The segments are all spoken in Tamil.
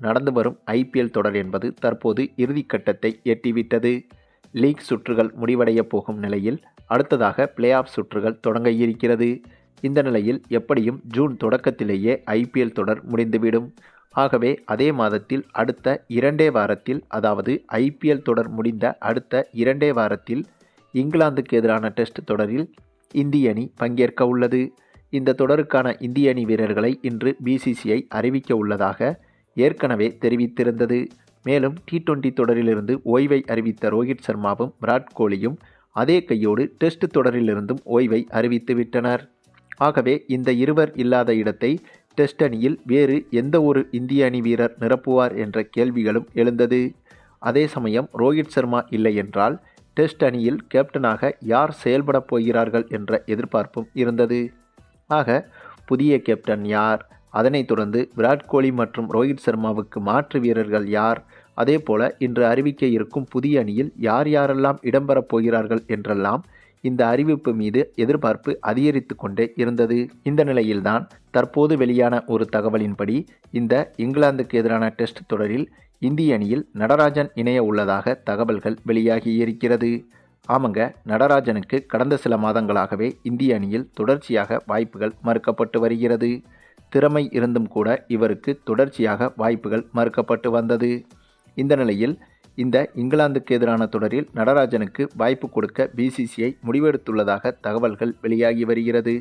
நடந்து வரும் ஐபிஎல் தொடர் என்பது தற்போது இறுதிக்கட்டத்தை எட்டிவிட்டது. லீக் சுற்றுகள் முடிவடைய போகும் நிலையில் அடுத்ததாக பிளே ஆஃப் சுற்றுகள் தொடங்க இருக்கிறது. இந்த நிலையில் எப்படியும் ஜூன் தொடக்கத்திலேயே ஐபிஎல் தொடர் முடிந்துவிடும். ஆகவே அதே மாதத்தில் அடுத்த இரண்டே வாரத்தில் அதாவது ஐபிஎல் தொடர் முடிந்த அடுத்த இரண்டே வாரத்தில் இங்கிலாந்துக்கு எதிரான டெஸ்ட் தொடரில் இந்திய அணி பங்கேற்க உள்ளது. இந்த தொடருக்கான இந்திய அணி வீரர்களை இன்று பிசிசிஐ அறிவிக்க உள்ளதாக ஏற்கனவே தெரிவித்திருந்தது. மேலும் டி டுவெண்டி தொடரிலிருந்து ஓய்வை அறிவித்த ரோஹித் சர்மாவும் விராட் கோலியும் அதே கையோடு டெஸ்ட் தொடரிலிருந்தும் ஓய்வை அறிவித்துவிட்டனர் ஆகவே இந்த இருவர் இல்லாத இடத்தை டெஸ்ட் அணியில் வேறு எந்த ஒரு இந்திய அணி வீரர் நிரப்புவார் என்ற கேள்விகளும் எழுந்தது. அதே சமயம் ரோஹித் சர்மா இல்லை என்றால் டெஸ்ட் அணியில் கேப்டனாக யார் செயல்படப் போகிறார்கள் என்ற எதிர்பார்ப்பும் இருந்தது. ஆக புதிய கேப்டன் யார்? அதனைத் தொடர்ந்து விராட் கோலி மற்றும் ரோஹித் சர்மாவுக்கு மாற்று வீரர்கள் யார்? அதே போல இன்று அறிவிக்க இருக்கும் புதிய அணியில் யார் யாரெல்லாம் இடம்பெறப் போகிறார்கள் என்றெல்லாம் இந்த அறிவிப்பு மீது எதிர்பார்ப்பு அதிகரித்து கொண்டே இருந்தது. இந்த நிலையில்தான் தற்போது வெளியான ஒரு தகவலின்படி இந்த இங்கிலாந்துக்கு எதிரான டெஸ்ட் தொடரில் இந்திய அணியில் நடராஜன் இணைய உள்ளதாக தகவல்கள் வெளியாகி இருக்கிறது. ஆமாங்க நடராஜனுக்கு கடந்த சில மாதங்களாகவே இந்திய அணியில் தொடர்ச்சியாக வாய்ப்புகள் மறுக்கப்பட்டு வருகிறது. திறமை இருந்தும் கூட இவருக்கு தொடர்ச்சியாக வாய்ப்புகள் மறுக்கப்பட்டு வந்தது. இந்த நிலையில் இந்த இங்கிலாந்துக்கு எதிரான தொடரில் நடராஜனுக்கு வாய்ப்பு கொடுக்க பிசிசிஐ முடிவெடுத்துள்ளதாக தகவல்கள் வெளியாகி வருகிறது.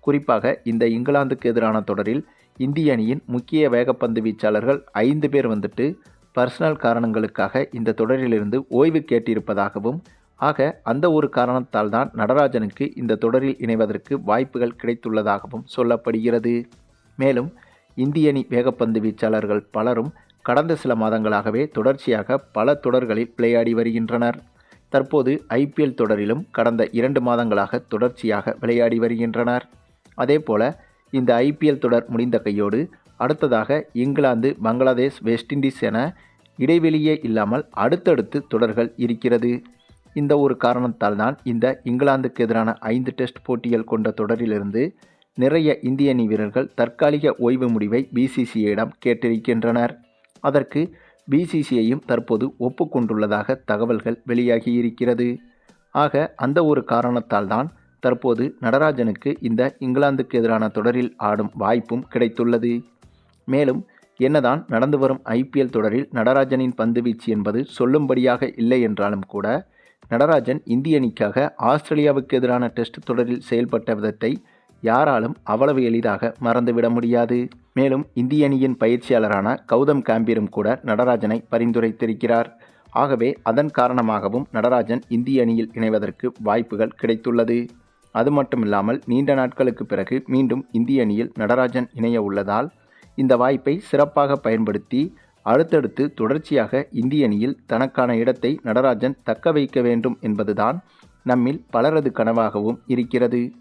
குறிப்பாக இந்த இங்கிலாந்துக்கு எதிரான தொடரில் இந்திய அணியின் முக்கிய வேகப்பந்து வீச்சாளர்கள் ஐந்து பேர் வந்துட்டு பர்சனல் காரணங்களுக்காக இந்த தொடரிலிருந்து ஓய்வு கேட்டிருப்பதாகவும் ஆக அந்த ஒரு காரணத்தால் தான் நடராஜனுக்கு இந்த தொடரில் இணைவதற்கு வாய்ப்புகள் கிடைத்துள்ளதாகவும் சொல்லப்படுகிறது. மேலும் இந்திய அணி வேகப்பந்து வீச்சாளர்கள் பலரும் கடந்த சில மாதங்களாகவே தொடர்ச்சியாக பல தொடர்களில் விளையாடி வருகின்றனர். தற்போது ஐபிஎல் தொடரிலும் கடந்த இரண்டு மாதங்களாக தொடர்ச்சியாக விளையாடி வருகின்றனர். அதேபோல இந்த ஐபிஎல் தொடர் முடிந்த கையோடு அடுத்ததாக இங்கிலாந்து பங்களாதேஷ் வெஸ்ட் இண்டீஸ் என இடைவெளியே இல்லாமல் அடுத்தடுத்து தொடர்கள் இருக்கிறது. இந்த ஒரு காரணத்தால் தான் இந்த இங்கிலாந்துக்கு எதிரான ஐந்து டெஸ்ட் போட்டிகள் கொண்ட தொடரிலிருந்து நிறைய இந்திய அணி வீரர்கள் தற்காலிக ஓய்வு முடிவை பிசிசிஐயிடம் கேட்டிருக்கின்றனர். அதற்கு பிசிசிஐயும் தற்போது ஒப்புக்கொண்டுள்ளதாக தகவல்கள் வெளியாகி இருக்கிறது ஆக அந்த ஒரு காரணத்தால் தான் தற்போது நடராஜனுக்கு இந்த இங்கிலாந்துக்கு எதிரான தொடரில் ஆடும் வாய்ப்பும் கிடைத்துள்ளது. மேலும் என்னதான் நடந்து வரும் ஐபிஎல் தொடரில் நடராஜனின் பந்துவீச்சு என்பது சொல்லும்படியாக இல்லை என்றாலும் கூட நடராஜன் இந்திய அணிக்காக ஆஸ்திரேலியாவுக்கு எதிரான டெஸ்ட் தொடரில் செயல்பட்ட விதத்தை யாராலும் அவ்வளவு எளிதாக மறந்துவிட முடியாது. மேலும் இந்திய அணியின் பயிற்சியாளரான கௌதம் காம்பீரும் கூட நடராஜனை பரிந்துரைத்திருக்கிறார். ஆகவே அதன் காரணமாகவும் நடராஜன் இந்திய அணியில் இணைவதற்கு வாய்ப்புகள் கிடைத்துள்ளது. அது மட்டுமில்லாமல் நீண்ட நாட்களுக்கு பிறகு மீண்டும் இந்திய அணியில் நடராஜன் இணைய உள்ளதால் இந்த வாய்ப்பை சிறப்பாக பயன்படுத்தி அடுத்தடுத்து தொடர்ச்சியாக இந்திய அணியில் தனக்கான இடத்தை நடராஜன் தக்க வைக்க வேண்டும் என்பதுதான் நம்மில் பலரது கனவாகவும் இருக்கிறது.